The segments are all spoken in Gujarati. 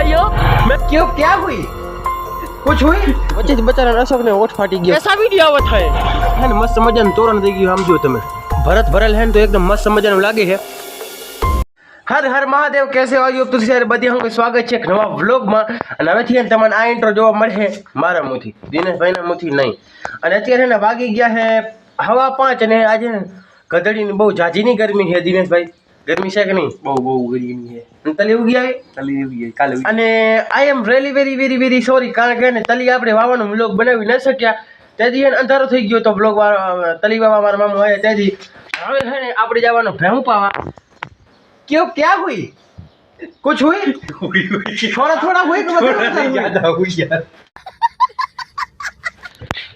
भाइयों मैं क्यों क्या हुई कुछ हुई વચ્ચે જ બચારા અશોક ને ઓઠ ફાટી ગયો ऐसा वीडियो आवत है હે ને મસ્ત મજાનું તોરણ થઈ ગયું આમ જો તમે ભરત ભરેલ હે ને તો એકદમ મસ્ત મજાનું લાગે છે હર હર મહાદેવ કેસે હો યુ તુસી સારે બધી હું સ્વાગત છે એક નવા વ્લોગમાં અને હવેથી હે ને તમને આ ઇન્ટ્રો જોવા મળશે મારા મુથી દિનેશભાઈના મુથી નહીં અને અત્યારે હે ને વાગી ગયા છે હવા પાંચ અને આજે ને ગધડીની બહુ જાજીની ગરમી છે દિનેશભાઈ ગરમી છે કે નહીં બહુ બહુ ગરીબી છે અને તલી ઉગી આવી ચાલી એવી છે કાલે અને I am really very very very sorry કારણ કે ને તલી આપણે વાવાનો વ્લોગ બનાવી ન શક્યા તેથી એને અંધારો થઈ ગયો તો બ્લોગ તલી વાવા મારા મામા આવ્યા તેથી હવે છે ને આપણે જવાનો ભેહું પાવા क्यों क्या हुई कुछ हुई थोड़ा थोड़ा हुई कि मतलब थोड़ा नहीं, ज्यादा हुई यार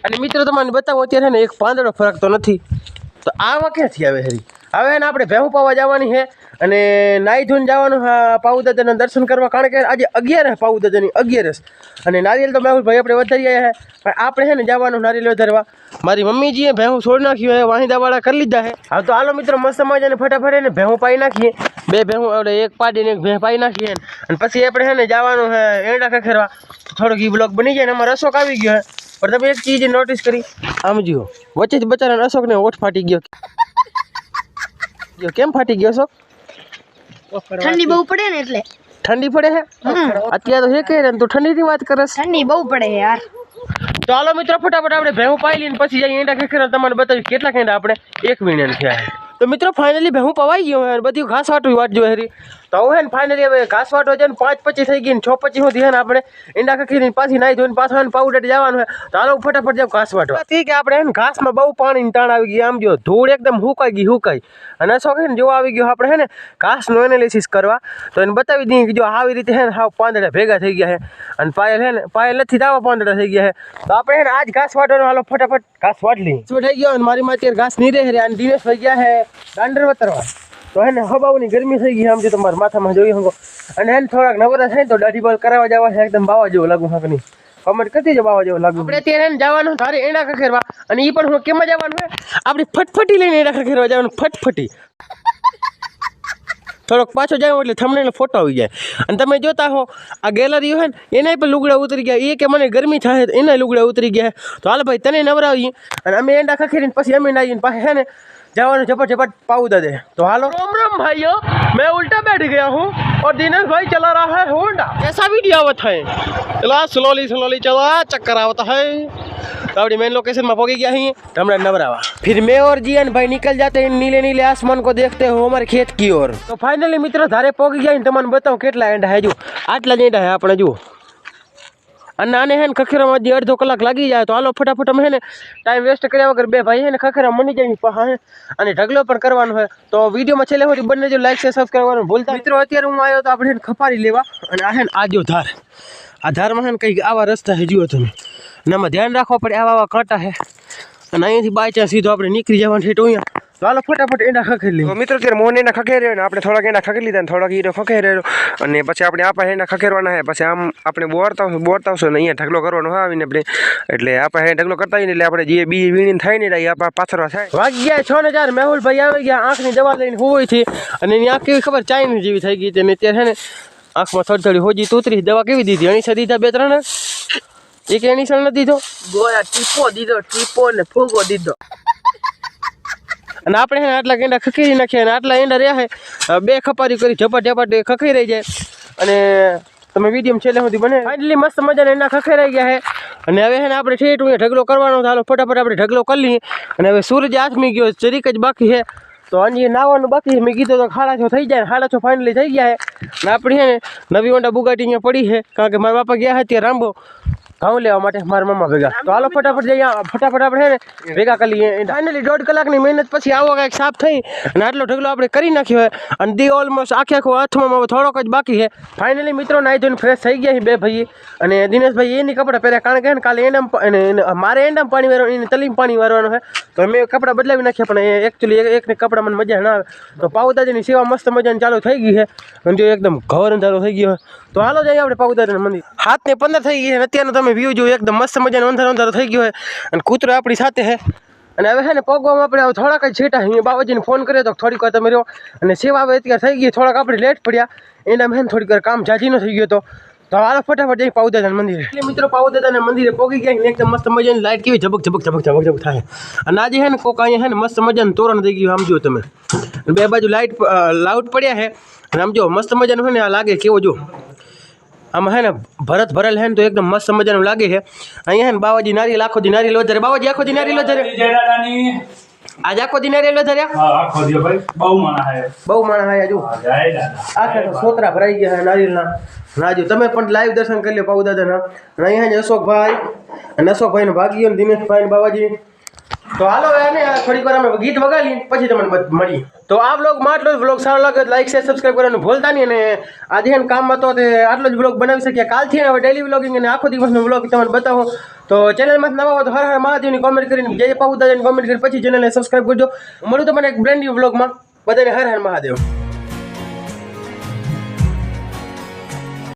અને મિત્રો તમને બતાવો અત્યારે છે ને એક પાંદડો ફરક તો નથી તો આવા ક્યાંથી આવે હરી હવે એને આપણે ભેહું પાવા જવાની છે અને નાઈ ધોઈને જવાનું હા પાઉદાદાના દર્શન કરવા. કારણ કે આજે અગિયારસ પાઉદાદાની અગિયારસ અને નારિયેલ તો મેહુલભાઈ આપણે વધારી આવ્યા છે. પણ આપણે છે ને જવાનું નારિયેલ વધારવા. મારી મમ્મીજીએ ભેહું છોડી નાખ્યું છે, વાહિદાવાળા કરી લીધા છે. હા, તો હાલો મિત્રો, મસ્ત મજાને ફટાફટ એને ભેહું પાઈ નાખીએ. બે ભેહું આપણે એક પાડીને એક ભેં પાઈ નાખીએ અને પછી આપણે છે ને જવાનું છે એંડા ખખેરવા. થોડોક ઈ બ્લોક બની જાય ને અમારો અશોક આવી ગયો હે પણ તમે એક ચીજ નોટિસ કરી. આમ જુઓ. વચ્ચે જ બચારાને અશોકને ઓઠ ફાટી ગયો. ગયો કેમ ફાટી ગયો છો? ઠંડી બહુ પડે ને એટલે. ઠંડી પડે છે અત્યારે તો હે કે તું ઠંડીની વાત કરે ઠંડી બહુ પડે છે યાર. ચાલો મિત્રો ફટાફટ આપણે ભેહું પાઈ લઈને પછી જઈએ ઈંડા ખેખેરા તમને બતાવી કેટલા કેંડા આપણે. એક મિનિટ થયા તો મિત્રો ફાઇનલી ભેહું પવાઈ ગયો બધી ઘાસ વાટવી વાટ જો હેરી તો હવે ને ફાઇનલી હવે ઘાસ વાટવા છે ને પાંચ પચીસ થઈ ગઈ ને છ પચીસ સુધી છે ને આપણે ઈંડા ખખીને પાછી નાહી ધોઈને પાછા ને પાવડર જવાનું છે તો હાલો ફટાફટ જાવ ઘાસ વાટવા ઠીક આપણે હે ને ઘાસમાં બહુ પાણીની તાણ આવી ગઈ. આમ જો ધૂળ એકદમ હુકાઈ ગઈ, હુકાઈ. અને અશોક છે ને જોવા આવી ગયો આપણે હે ને ઘાસનું એનાલિસિસ કરવા. તો એને બતાવી દઈએ કે જો આવી રીતે હે ને હાવ પાંદડા ભેગા થઈ ગયા છે અને પાયલ હે ને, પાયલ નથી તો આવા પાંદડા થઈ ગયા છે તો આપણે હે ને આજ ઘાસ વાટવાનો હાલો ફટાફટ ઘાસ વાટ લઈએ શું થઈ ગયો અને મારી માં અત્યારે ઘાસ નહીં રહે અને દિનેશભાઈ ગયા છે દાંડર વતરવા તો હે ને હબાવની ગરમી થઈ ગઈ આમ જો તમારા માથામાં જોઈ શકો. અને એને થોડાક નવરા થાય તો દાઢી બાલ કરાવવા જવા છે, એકદમ બાવા જેવું લાગુ હક નહીં કમેન્ટ કરતી જ બાવા જેવું લાગુ. આપણે હે જવાનું તારે એડા ખખેરવા અને એ પણ હું કેમાં જવાનું હે? આપણી ફટફટી લઈને એડા ખખેરવા જવાનું, ફટફટી. થોડોક પાછો જાય એટલે થમણે ફોટો આવી જાય. અને તમે જોતા હો, આ ગેલેરીઓ હોય ને, એનાય પણ લુગડા ઉતરી ગયા. એ કે મને ગરમી થાય એના લુગડા ઉતરી ગયા. તો હાલ ભાઈ, તને નવરાવીએ અને અમે એંડા ખખેરીને પછી અમે નાહીને પાસે હે ને જવાનું ઝપટ ઝપટ પાઉ દે તો હાલો राम राम भाइयों मैं उल्टा बैठ गया हूँ और दिनेश भाई चला रहा है होंडा कैसा वीडियो आवत है चला स्लोली स्लोली चला चक्कर आवता है तो अपनी मेन लोकेशन में पहुंच गया ही हमारा नवरावा फिर मैं और जियन भाई निकल जाते हैं नीले नीले आसमान को देखते हो हमारे खेत की ओर तो फाइनली मित्र धारे पहुंच गया તમને બતાવું કેટલા એંડા હે જો આટલા જ એંડા હે આપણે જુઓ અને આને હે ને ખખેરામાં હજી અડધો કલાક લાગી જાય તો હાલો ફટાફટ અમે હે ને ટાઈમ વેસ્ટ કર્યા વગર બે ભાઈ હે ને ખખેરા મની જાય પા હે. અને ઢગલો પણ કરવાનો હોય. તો વિડીયોમાં છેલ્લે સુધી બંને જો લાઈક છે સબસ્ક્રાઈબ કરવાનું ભૂલતા મિત્રો, અત્યારે હું આવ્યો તો આપણે ખપારી લેવા અને આ હે ને આજો ધાર. આ ધારમાં હે ને કંઈક આવા રસ્તા હે જુઓ તમે. અને આમાં ધ્યાન રાખવા પડે આવા આવા કાંટા હે. અને અહીંયાથી બાય ચાન્સ સીધો આપણે નીકળી જવાનું છે તો અહીંયા. હાલો ફટાફટ એના ખખેરી લઈએ. મિત્રો ત્યારે મોહન એના ખખેરે ને આપણે થોડાક એના ખખેરી લીધા ને થોડાક હીરો ખખેરે અને પછી આપણે આપા એના ખખેરવાના છે. પછી આમ આપણે બોરતા બોરતા આવશો ને અહીંયા ઢગલો કરવાનો હોય આવીને આપણે. એટલે આપણે હે ઢગલો કરતા આવીને એટલે આપણે જે બી વીણીને થાય ને એ આપા પાથરવા થાય. વાગ્યા છ ને ચાર મેહુલભાઈ આવી ગયા આંખની દવા લઈને હોય છે. અને એની આંખ કેવી ખબર ચાઇનીઝ જેવી થઈ ગઈ હતી અને અત્યારે છે ને આંખમાં થોડી થોડી હોજી તૂતરી દવા કેવી દીધી? અણીસા દીધા બે ત્રણ? એક એણીસા નથી દીધો? ગોયા ટીપો દીધો ટીપો ને ફૂગો દીધો. અને આપણે આટલા કેંડા ખખેરી નાખ્યા અને આટલા એંડા રહ્યા હે બે ખપારી કરી ઝપટ ઝપટ ખખી રહી જાય. અને તમે વીડિયો છેલ્લે સુધી બને. ફાઇનલી મસ્ત મજાને એના ખખેરાઈ ગયા છે અને હવે છે ને આપણે ઠેઠ અહીંયા ઢગલો કરવાનો હાલો, ફટાફટ આપણે ઢગલો કરી લઈએ. અને હવે સૂરજ આથમી ગયો ચરીક જ બાકી છે. તો અંજી નાવાનું બાકી મેં કીધું તો ખાડા છો થઈ જાય ખાડા છો ફાઇનલી થઈ ગયા છે. ને આપણી છે ને નવી ઓંડા બુગાટી અહીંયા પડી છે. કારણ કે મારા બાપા ગયા હતા રાંબો ઘઉં લેવા માટે? મારા મામા ભેગા. તો હાલો ફટાફટ જઈએ. ફટાફટ આપણે છે ને ભેગા કરી લઈએ. ફાઇનલી દોઢ કલાકની મહેનત પછી આવો કાંઈક સાફ થઈ અને આટલો ઢગલો આપણે કરી નાખ્યો હોય અને દી ઓલમોસ્ટ આખે આખો હાથમાં હવે થોડોક જ બાકી છે. ફાઇનલી મિત્રો નાઈ ધોઈને ફ્રેશ થઈ ગયા છે બે ભાઈ. અને દિનેશભાઈ એની કપડાં પહેર્યા. કારણ કે ને કાલે એને એને મારે એનામ પાણી વારવાનું એને તલીમ પાણી વારવાનું છે. તો મેં કપડાં બદલાવી નાખ્યા પણ એકચ્યુઅલી એકને કપડાં મને મજા ના આવે. તો પાઉદાજીની સેવા મસ્ત મજાની ચાલુ થઈ ગઈ છે. અને જો એકદમ ઘર અંધારો થઈ ગયો તો હાલો જઈએ આપણે પાઉદાજીના મંદિર. હાથ ને પંદર થઈ ગઈ છે અને અત્યારનો તમે વ્યૂ જોયું, એકદમ મસ્ત મજાનો અંધારો અંધારો થઈ ગયો છે. અને કૂતરો આપણી સાથે છે. અને હવે છે ને પગવામાં આપણે થોડાક જ છેટા અહીંયા બાબાજીને ફોન કર્યો તો થોડીક વાર તમે રહ્યો. અને સેવા હવે અત્યારે થઈ ગઈ, થોડાક આપણે લેટ પડ્યા. એના મેં થોડીક વાર કામ જાજીનો થઈ ગયો તો. તો હાલો ફટાફટ જઈ પાઉદાદાના મંદિરે. એટલે મિત્રો પાઉદાદાના મંદિરે પોગી ગયા એકદમ મસ્ત મજાની લાઇટ કેવી ઝબક ઝબક ઝબક ઝબક ઝબક થાય. અને આજે છે ને કોક અહીંયા છે ને મસ્ત મજાનું તોરણ થઈ ગયું સમજો તમે. બે બાજુ લાઇટ લાઉટ પડ્યા છે. અને સમજો મસ્ત મજાનું છે ને આ લાગે કેવો જો આમાં હે ને ભરત ભરેલ હે ને તો એકદમ મસ્ત મજાનું લાગે છે. અહીંયા હે ને બાવાજી નારિયેલ આખો દી નારિયેલ વધારે બાવાજી આખો દી નારિયેલ વધારે આજ આખો દી નારિયેલ વધારે હા આખો દિવસ ભાઈ બહુ માણા હે. બહુ માણસ હે જો. આખા તો સોતરા ભરાઈ ગયા નારિયેલના. રાજુ તમે પણ લાઈવ દર્શન કરી લો પાઉ દાદાના. અહીંયા છે અશોકભાઈ અને અશોકભાઈનો ભાગીયો ને દિનેશભાઈ બાબાજી તો હાલો એને થોડીક વાર અમે ગીત વગાડી પછી તમને મળીએ. તો આ બ્લોગમાં આટલો જ બ્લોગ સારો લાગે લાઈક શેર સબસ્ક્રાઈબ કરવાનું ભૂલતા નહીં. અને આજે એને કામમાં તો આટલો જ બ્લોગ બનાવી શકીએ. કાલથી હવે ડેલી બ્લોગિંગ અને આખો દિવસનો બ્લોગ તમને બતાવો. તો ચેનલમાં નવા હો તો હર હર મહાદેવની કોમેન્ટ કરીને, જય પાઉ દાદાની કોમેન્ટ કરી પછી ચેનલને સબસ્ક્રાઈબ કરજો. મળું તમને એક બ્રેન્ડ ન્યૂ બ્લોગમાં બધાને હર હર મહાદેવ.